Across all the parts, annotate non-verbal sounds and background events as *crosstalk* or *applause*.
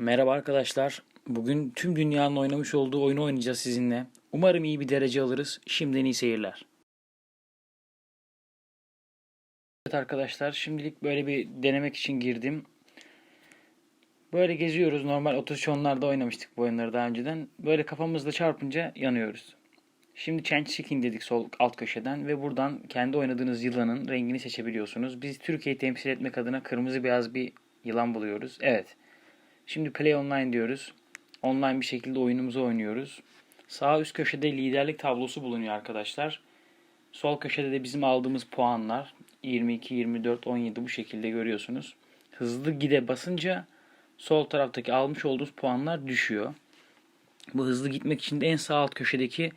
Merhaba arkadaşlar. Bugün tüm dünyanın oynamış olduğu oyunu oynayacağız sizinle. Umarım iyi bir derece alırız. Şimdiden iyi seyirler. Evet arkadaşlar şimdilik böyle bir denemek için girdim. Böyle geziyoruz. Normal otosyonlarda oynamıştık bu oyunları daha önceden. Böyle kafamızla çarpınca yanıyoruz. Şimdi Change Skin dedik sol alt köşeden ve buradan kendi oynadığınız yılanın rengini seçebiliyorsunuz. Biz Türkiye'yi temsil etmek adına kırmızı beyaz bir yılan buluyoruz. Evet. Şimdi Play Online diyoruz. Online bir şekilde oyunumuzu oynuyoruz. Sağ üst köşede liderlik tablosu bulunuyor arkadaşlar. Sol köşede de bizim aldığımız puanlar 22, 24, 17 bu şekilde görüyorsunuz. Hızlı gide basınca sol taraftaki almış olduğumuz puanlar düşüyor. Bu hızlı gitmek için de en sağ alt köşedeki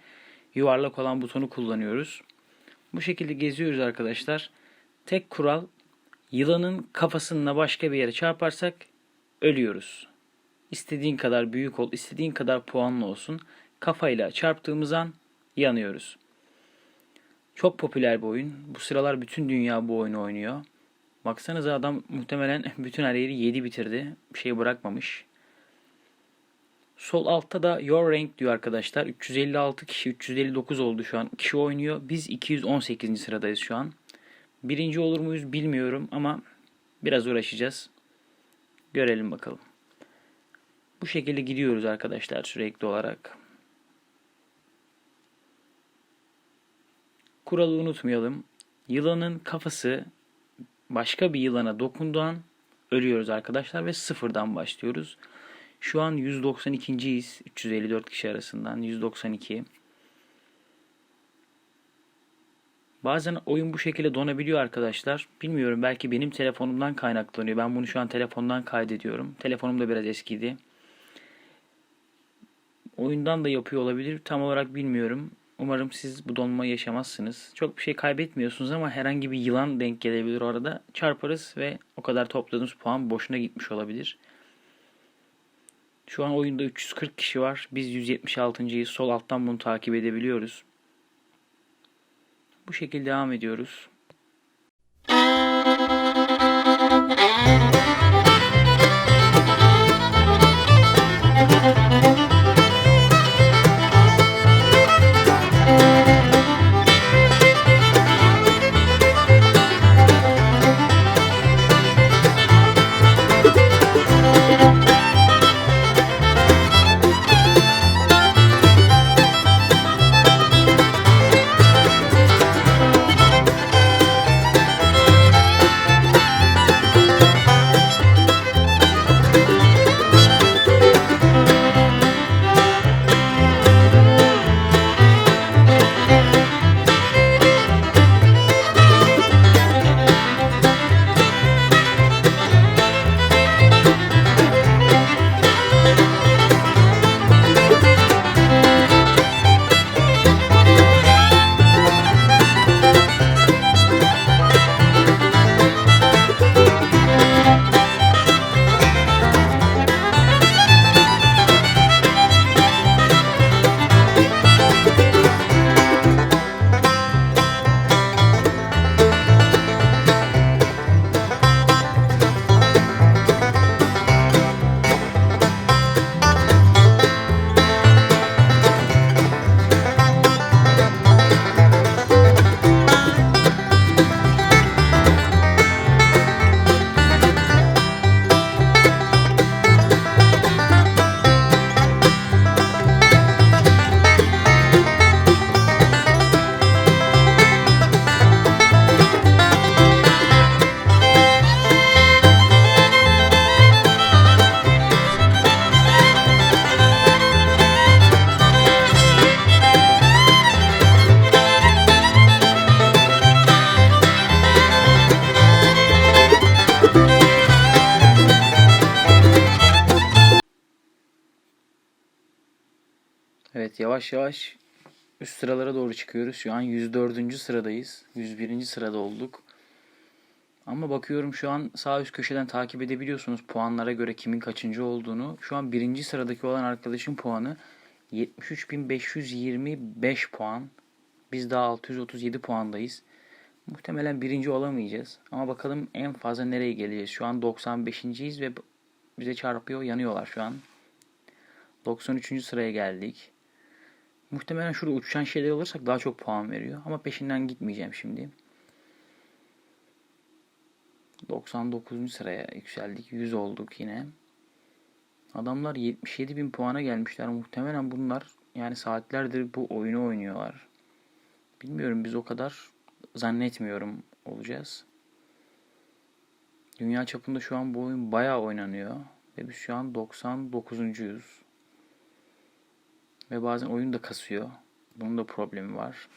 yuvarlak olan butonu kullanıyoruz. Bu şekilde geziyoruz arkadaşlar. Tek kural yılanın kafasına başka bir yere çarparsak ölüyoruz. İstediğin kadar büyük ol, istediğin kadar puanlı olsun. Kafayla çarptığımız an yanıyoruz. Çok popüler bir oyun. Bu sıralar bütün dünya bu oyunu oynuyor. Baksanıza adam muhtemelen *laughs* bütün her yeri 7 bitirdi. Bir şey bırakmamış. Sol altta da Your Rank diyor arkadaşlar. 356 kişi, 359 oldu şu an. Kişi oynuyor. Biz 218. sıradayız şu an. Birinci olur muyuz bilmiyorum ama biraz uğraşacağız. Görelim bakalım. Bu şekilde gidiyoruz arkadaşlar sürekli olarak. Kuralı unutmayalım. Yılanın kafası başka bir yılana dokunduğu an ölüyoruz arkadaşlar ve sıfırdan başlıyoruz. Şu an 192.yiz. 354 kişi arasından 192. Bazen oyun bu şekilde donabiliyor arkadaşlar. Bilmiyorum belki benim telefonumdan kaynaklanıyor. Ben bunu şu an telefondan kaydediyorum. Telefonum da biraz eskiydi. Oyundan da yapıyor olabilir. Tam olarak bilmiyorum. Umarım siz bu donmayı yaşamazsınız. Çok bir şey kaybetmiyorsunuz ama herhangi bir yılan denk gelebilir orada. Çarparız ve o kadar topladığımız puan boşuna gitmiş olabilir. Şu an oyunda 340 kişi var. Biz 176.yız. Sol alttan bunu takip edebiliyoruz. Bu şekilde devam ediyoruz. Evet yavaş yavaş üst sıralara doğru çıkıyoruz. Şu an 104. sıradayız. 101. sırada olduk. Ama bakıyorum şu an sağ üst köşeden takip edebiliyorsunuz puanlara göre kimin kaçıncı olduğunu. Şu an birinci sıradaki olan arkadaşın puanı 73.525 puan. Biz daha 637 puandayız. Muhtemelen birinci olamayacağız. Ama bakalım en fazla nereye geleceğiz. Şu an 95.yiz ve bize çarpıyor. Yanıyorlar şu an. 93. sıraya geldik. Muhtemelen şurada uçan şeyler alırsak daha çok puan veriyor. Ama peşinden gitmeyeceğim şimdi. 99. sıraya yükseldik. 100 olduk yine. Adamlar 77 bin puana gelmişler. Muhtemelen bunlar yani saatlerdir bu oyunu oynuyorlar. Bilmiyorum biz o kadar zannetmiyorum olacağız. Dünya çapında şu an bu oyun bayağı oynanıyor. Ve biz şu an 99'uncuyuz. Ve bazen oyun da kasıyor. Bunun da problemi var.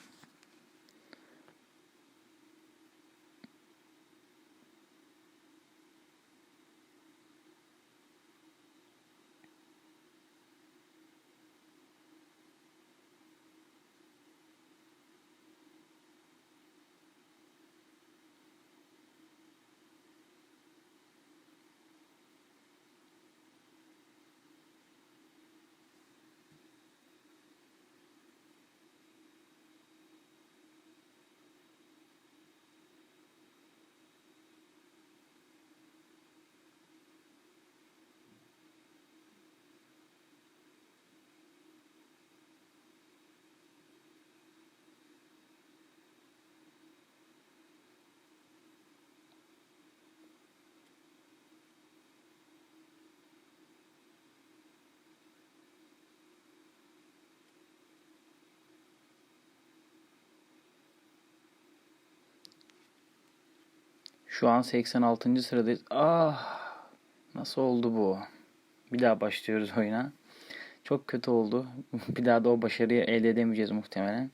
Şu an 86. sıradayız. Ah! Nasıl oldu bu? Bir daha başlıyoruz oyuna. Çok kötü oldu. *laughs* Bir daha da o başarıyı elde edemeyeceğiz muhtemelen.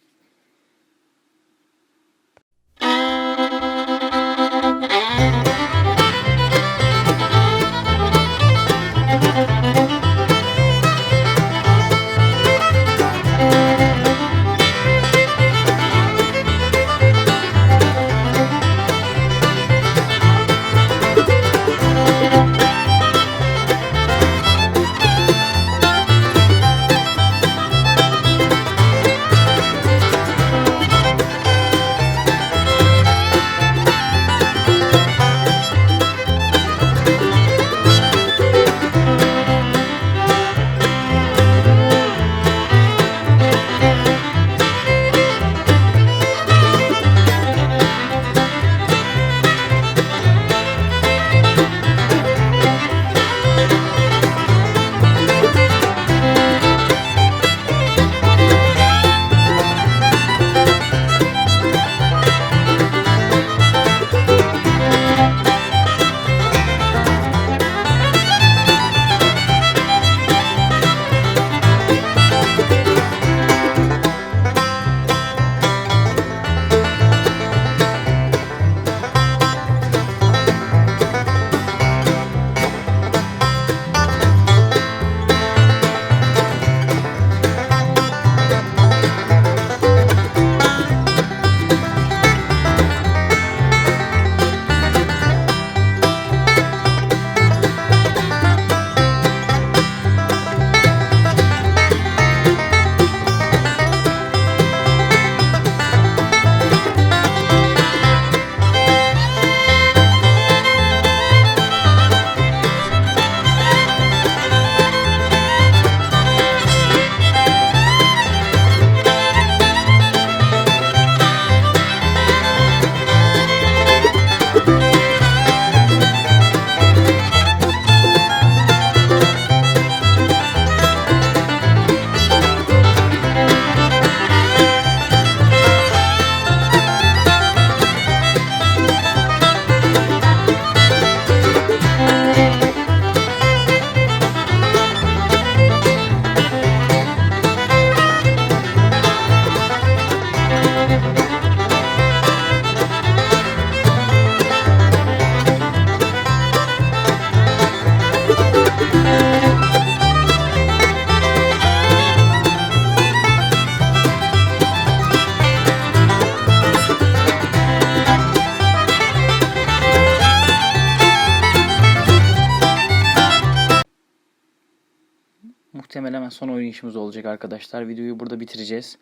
Muhtemelen son oynayışımız olacak arkadaşlar. Videoyu burada bitireceğiz.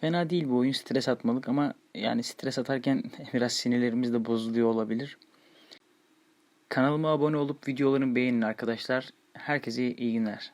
Fena değil bu oyun stres atmalık ama yani stres atarken *laughs* biraz sinirlerimiz de bozuluyor olabilir. Kanalıma abone olup videolarımı beğenin arkadaşlar. Herkese iyi günler.